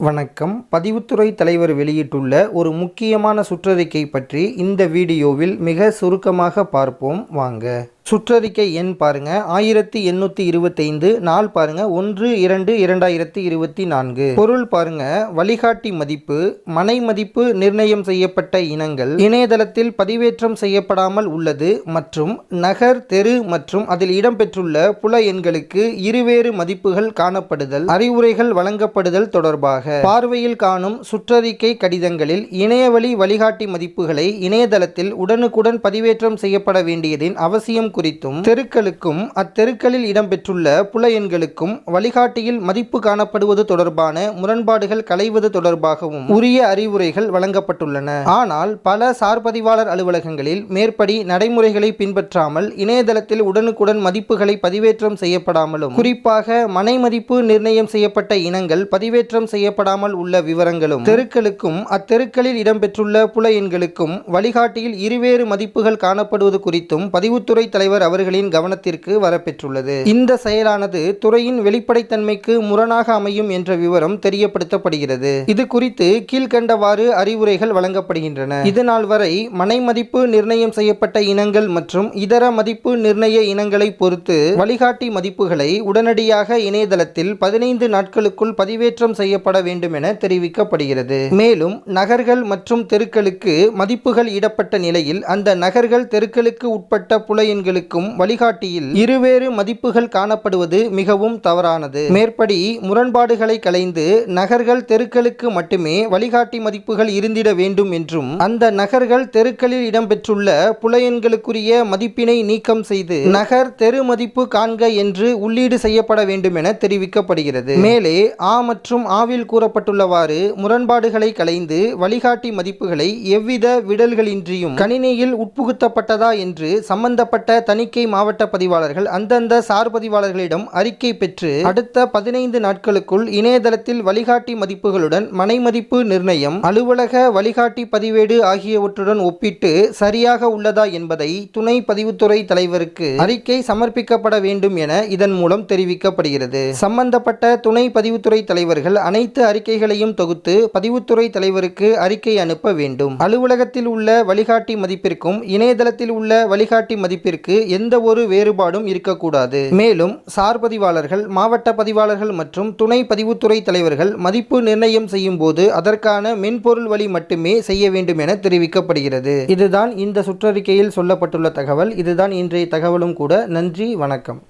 வணக்கம். பதிவுத்துறை தலைவர் வெளியிட்டுள்ள ஒரு முக்கியமான சுற்றறிக்கை பற்றி இந்த வீடியோவில் மிக சுருக்கமாக பார்ப்போம். வாங்க. சுற்றறிக்கை எண் பாருங்க. ஆயிரத்தி எண்ணூற்றி இருபத்தைந்து. நாள் பாருங்க. ஒன்று இரண்டு இரண்டாயிரத்தி இருபத்தி நான்கு. பொருள் பாருங்க. வழிகாட்டி மதிப்பு மனை மதிப்பு நிர்ணயம் செய்யப்பட்ட இனங்கள் இணையதளத்தில் பதிவேற்றம் செய்யப்படாமல் உள்ளது மற்றும் நகர் தெரு மற்றும் அதில் இடம்பெற்றுள்ள புல எண்களுக்கு இருவேறு மதிப்புகள் காணப்படுதல் அறிவுரைகள் வழங்கப்படுதல் தொடர்பாக. பார்வையில் காணும் சுற்றறிக்கை கடிதங்களில் இணையவழி வழிகாட்டி மதிப்புகளை இணையதளத்தில் உடனுக்குடன் பதிவேற்றம் செய்யப்பட வேண்டியதின் அவசியம் குறித்தும் தெருக்களுக்கும் அத்தெருக்களில் இடம்பெற்றுள்ள புல எண்களுக்கும் வழிகாட்டியில் மதிப்பு காணப்படுவது தொடர்பான முரண்பாடுகள் களைவது தொடர்பாகவும் உரிய அறிவுரைகள் வழங்கப்பட்டுள்ளன. ஆனால் பல சார்பதிவாளர் அலுவலகங்களில் மேற்படி நடைமுறைகளை பின்பற்றாமல் இணையதளத்தில் உடனுக்குடன் மதிப்புகளை பதிவேற்றம் செய்யப்படாமலும் குறிப்பாக மனை மதிப்பு நிர்ணயம் செய்யப்பட்ட இனங்கள் பதிவேற்றம் செய்யப்படாமல் உள்ள விவரங்களும் தெருக்களுக்கும் அத்தெருக்களில் இடம்பெற்றுள்ள புல எண்களுக்கும் வழிகாட்டியில் இருவேறு மதிப்புகள் காணப்படுவது குறித்தும் பதிவுத்துறை தலைவர் அவர்களின் கவனத்திற்கு வரப்பெற்றுள்ளது. இந்த செயலானது துறையின் வெளிப்படைத்தன்மைக்கு முரணாக அமையும் என்ற விவரம் தெரியப்படுத்தப்படுகிறது. இது குறித்து கீழ்கண்டவாறு அறிவுரைகள் வழங்கப்படுகின்றன. இதனால் வரை மனை மதிப்பு நிர்ணயம் செய்யப்பட்ட இனங்கள் மற்றும் இதர மதிப்பு நிர்ணய இனங்களை பொறுத்து வழிகாட்டி மதிப்புகளை உடனடியாக இணையதளத்தில் பதினைந்து நாட்களுக்குள் பதிவேற்றம் செய்யப்பட வேண்டும் என தெரிவிக்கப்படுகிறது. மேலும் நகர்கள் மற்றும் தெருக்களுக்கு மதிப்புகள் இடப்பட்ட நிலையில் அந்த நகர்கள் தெருக்களுக்கு உட்பட்ட புல எண்களுக்கும் வழிகாட்டியில் இருவேறு மதிப்புகள் காணப்படுவது மிகவும் தவறானது. மேற்படி முரண்பாடுகளை களைந்து நகர்கள் தெருக்களுக்கு மட்டுமே வழிகாட்டி மதிப்புகள் இருந்திட வேண்டும் என்றும் அந்த நகர்கள் தெருக்களில் இடம்பெற்றுள்ள புலையன்களுக்குரிய மதிப்பினை நீக்கம் செய்து நகர் தெரு மதிப்பு காண்க என்று உள்ளீடு செய்யப்பட வேண்டும் என தெரிவிக்கப்படுகிறது. மேலே ஆ மற்றும் ஆவில் கூறப்பட்டுள்ளவாறு முரண்பாடுகளை களைந்து வழிகாட்டி மதிப்புகளை எவ்வித விடல்களின்றியும் கணினியில் உட்புகுத்தப்பட்டதா என்று சம்பந்தப்பட்ட தணிக்கை மாவட்ட பதிவாளர்கள் அந்தந்த சார் பதிவாளர்களிடம் அறிக்கை பெற்று அடுத்த பதினைந்து நாட்களுக்குள் இணையதளத்தில் வழிகாட்டி மதிப்புகளுடன் மனை மதிப்பு நிர்ணயம் அலுவலக வழிகாட்டி பதிவேடு ஆகியவற்றுடன் ஒப்பிட்டு சரியாக உள்ளதா என்பதை துணை பதிவுத்துறை தலைவருக்கு அறிக்கை சமர்ப்பிக்கப்பட வேண்டும் என இதன் மூலம் தெரிவிக்கப்படுகிறது. சம்பந்தப்பட்ட துணை பதிவுத்துறை தலைவர்கள் அனைத்து அறிக்கைகளையும் தொகுத்து பதிவுத்துறை தலைவருக்கு அறிக்கை அனுப்ப வேண்டும். அலுவலகத்தில் உள்ள வழிகாட்டி மதிப்பிற்கும் இணையதளத்தில் உள்ள வழிகாட்டி மதிப்பிற்கு எந்த ஒரு வேறுபாடும் இருக்கக்கூடாது. மேலும் சார் பதிவாளர்கள் மாவட்ட பதிவாளர்கள் மற்றும் துணை பதிவுத்துறை தலைவர்கள் மதிப்பு நிர்ணயம் செய்யும் போது அதற்கான மென்பொருள் வழி மட்டுமே செய்ய வேண்டும் என தெரிவிக்கப்படுகிறது. இதுதான் இந்த சுற்றறிக்கையில் சொல்லப்பட்டுள்ள தகவல். இதுதான் இன்றைய தகவலும் கூட. நன்றி வணக்கம்.